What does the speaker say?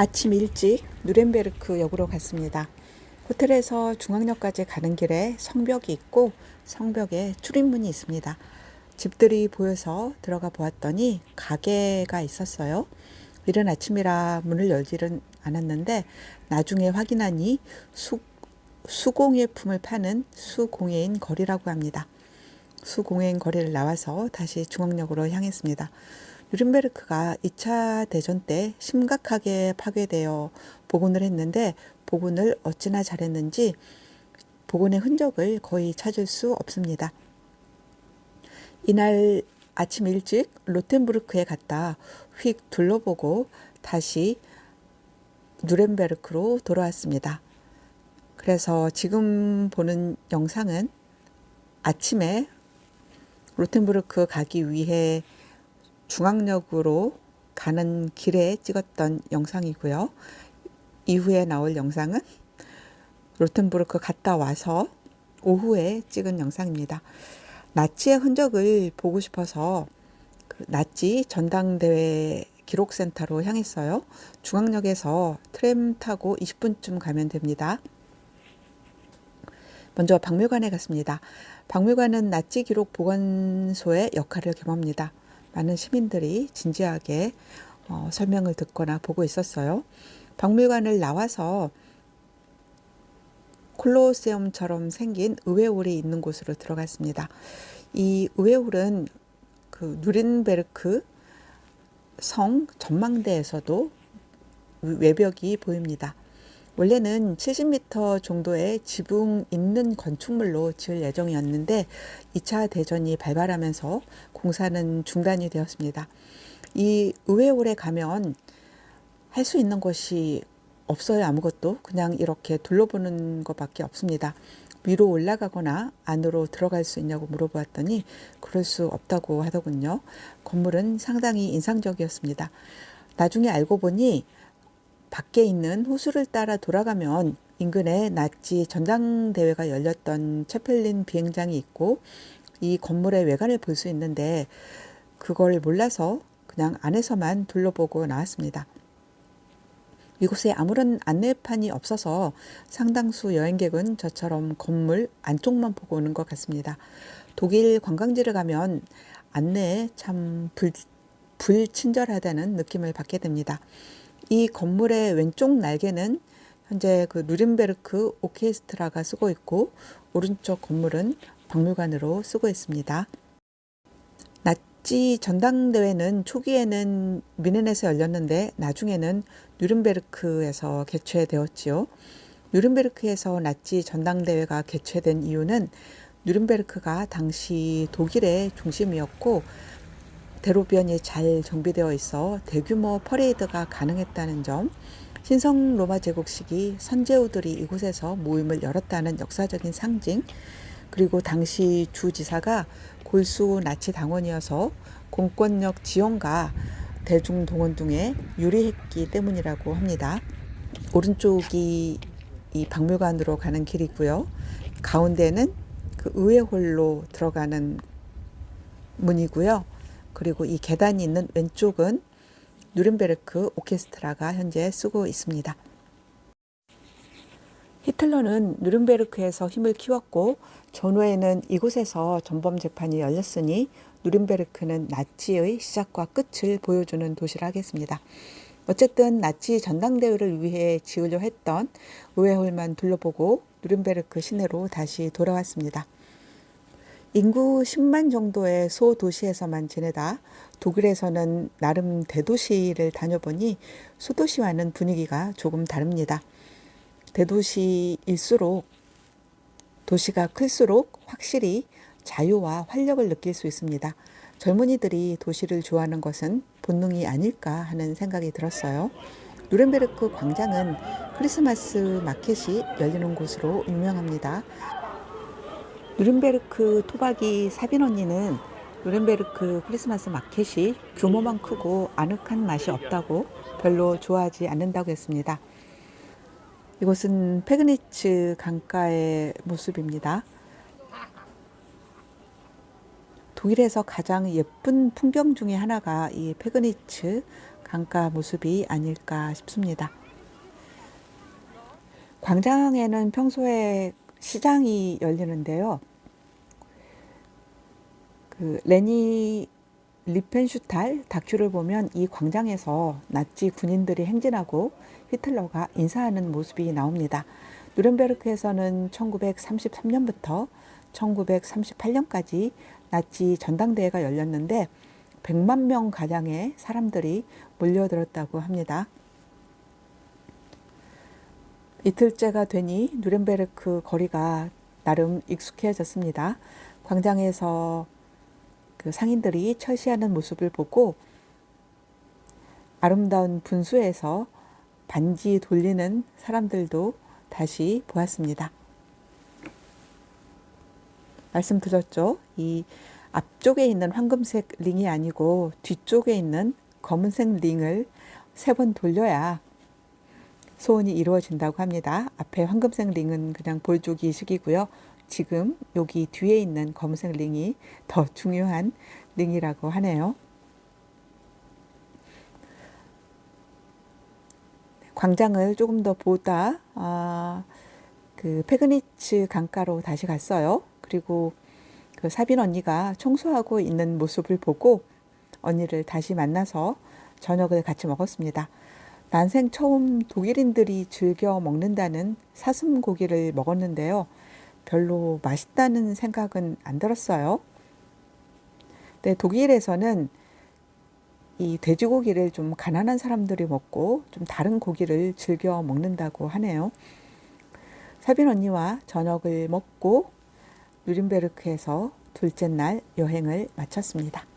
아침 일찍 누렌베르크 역으로 갔습니다. 호텔에서 중앙역까지 가는 길에 성벽이 있고 성벽에 출입문이 있습니다. 집들이 보여서 들어가 보았더니 가게가 있었어요. 이른 아침이라 문을 열지는 않았는데 나중에 확인하니 수, 수공예품을 파는 수공예인 거리라고 합니다. 수공예인 거리를 나와서 다시 중앙역으로 향했습니다. 누른베르크가 2차 대전 때 심각하게 파괴되어 복원을 했는데 복원을 어찌나 잘했는지 복원의 흔적을 거의 찾을 수 없습니다. 이날 아침 일찍 로텐부르크에 갔다 휙 둘러보고 다시 누렌베르크로 돌아왔습니다. 그래서 지금 보는 영상은 아침에 로텐부르크 가기 위해 중앙역으로 가는 길에 찍었던 영상이고요. 이후에 나올 영상은 로텐부르크 갔다 와서 오후에 찍은 영상입니다. 나치의 흔적을 보고 싶어서 그 나치 전당대회 기록센터로 향했어요. 중앙역에서 트램 타고 20분쯤 가면 됩니다. 먼저 박물관에 갔습니다. 박물관은 나치 기록 보관소의 역할을 겸합니다. 많은 시민들이 진지하게 어, 설명을 듣거나 보고 있었어요. 박물관을 나와서 콜로세움처럼 생긴 의회홀이 있는 곳으로 들어갔습니다. 이 의회홀은 그 누린베르크 성 전망대에서도 외벽이 보입니다. 원래는 70m 정도의 지붕 있는 건축물로 지을 예정이었는데 2차 대전이 발발하면서 공사는 중단이 되었습니다. 이 의회홀에 가면 할 수 있는 것이 없어요. 아무것도 그냥 이렇게 둘러보는 것밖에 없습니다. 위로 올라가거나 안으로 들어갈 수 있냐고 물어보았더니 그럴 수 없다고 하더군요. 건물은 상당히 인상적이었습니다. 나중에 알고 보니 밖에 있는 호수를 따라 돌아가면 인근에 나치 전당대회가 열렸던 채펠린 비행장이 있고 이 건물의 외관을 볼 수 있는데 그걸 몰라서 그냥 안에서만 둘러보고 나왔습니다. 이곳에 아무런 안내판이 없어서 상당수 여행객은 저처럼 건물 안쪽만 보고 오는 것 같습니다. 독일 관광지를 가면 안내에 참 불, 불친절하다는 느낌을 받게 됩니다. 이 건물의 왼쪽 날개는 현재 그 누른베르크 오케스트라가 쓰고 있고 오른쪽 건물은 박물관으로 쓰고 있습니다. 나치 전당대회는 초기에는 미넨에서 열렸는데 나중에는 누른베르크에서 개최되었지요. 누른베르크에서 나치 전당대회가 개최된 이유는 누른베르크가 당시 독일의 중심이었고 대로변이 잘 정비되어 있어 대규모 퍼레이드가 가능했다는 점, 신성 로마 제국 시기 선제우들이 이곳에서 모임을 열었다는 역사적인 상징, 그리고 당시 주지사가 골수 나치 당원이어서 공권력 지원과 대중 동원 등에 유리했기 때문이라고 합니다. 오른쪽이 이 박물관으로 가는 길이고요. 가운데는 그 의회 홀로 들어가는 문이고요. 그리고 이 계단이 있는 왼쪽은 누른베르크 오케스트라가 현재 쓰고 있습니다. 히틀러는 누른베르크에서 힘을 키웠고 전후에는 이곳에서 전범 재판이 열렸으니 누른베르크는 나치의 시작과 끝을 보여주는 도시라 하겠습니다. 어쨌든 나치 전당대회를 위해 지으려 했던 의회홀만 둘러보고 누른베르크 시내로 다시 돌아왔습니다. 인구 10만 정도의 소도시에서만 지내다 독일에서는 나름 대도시를 다녀보니 소도시와는 분위기가 조금 다릅니다. 대도시일수록 도시가 클수록 확실히 자유와 활력을 느낄 수 있습니다. 젊은이들이 도시를 좋아하는 것은 본능이 아닐까 하는 생각이 들었어요. 누렌베르크 광장은 크리스마스 마켓이 열리는 곳으로 유명합니다. 누른베르크 토박이 사빈 언니는 누른베르크 크리스마스 마켓이 규모만 크고 아늑한 맛이 없다고 별로 좋아하지 않는다고 했습니다. 이곳은 페그니츠 강가의 모습입니다. 독일에서 가장 예쁜 풍경 중에 하나가 이 페그니츠 강가 모습이 아닐까 싶습니다. 광장에는 평소에 시장이 열리는데요. 그 레니 리펜슈탈 다큐를 보면 이 광장에서 나치 군인들이 행진하고 히틀러가 인사하는 모습이 나옵니다. 누렌베르크에서는 1933년부터 1938년까지 나치 전당대회가 열렸는데 100만 명 가량의 사람들이 몰려들었다고 합니다. 이틀째가 되니 누렌베르크 거리가 나름 익숙해졌습니다. 광장에서 그 상인들이 철시하는 모습을 보고 아름다운 분수에서 반지 돌리는 사람들도 다시 보았습니다. 말씀드렸죠? 이 앞쪽에 있는 황금색 링이 아니고 뒤쪽에 있는 검은색 링을 세 번 돌려야 소원이 이루어진다고 합니다. 앞에 황금색 링은 그냥 보여주기 식이고요. 지금 여기 뒤에 있는 검은색 링이 더 중요한 링이라고 하네요. 광장을 조금 더 보다 아, 그 페그니츠 강가로 다시 갔어요. 그리고 그 사빈 언니가 청소하고 있는 모습을 보고 언니를 다시 만나서 저녁을 같이 먹었습니다. 난생 처음 독일인들이 즐겨 먹는다는 사슴 고기를 먹었는데요. 별로 맛있다는 생각은 안 들었어요. 네, 독일에서는 이 돼지고기를 좀 가난한 사람들이 먹고 좀 다른 고기를 즐겨 먹는다고 하네요. 사빈 언니와 저녁을 먹고 누린베르크에서 둘째 날 여행을 마쳤습니다.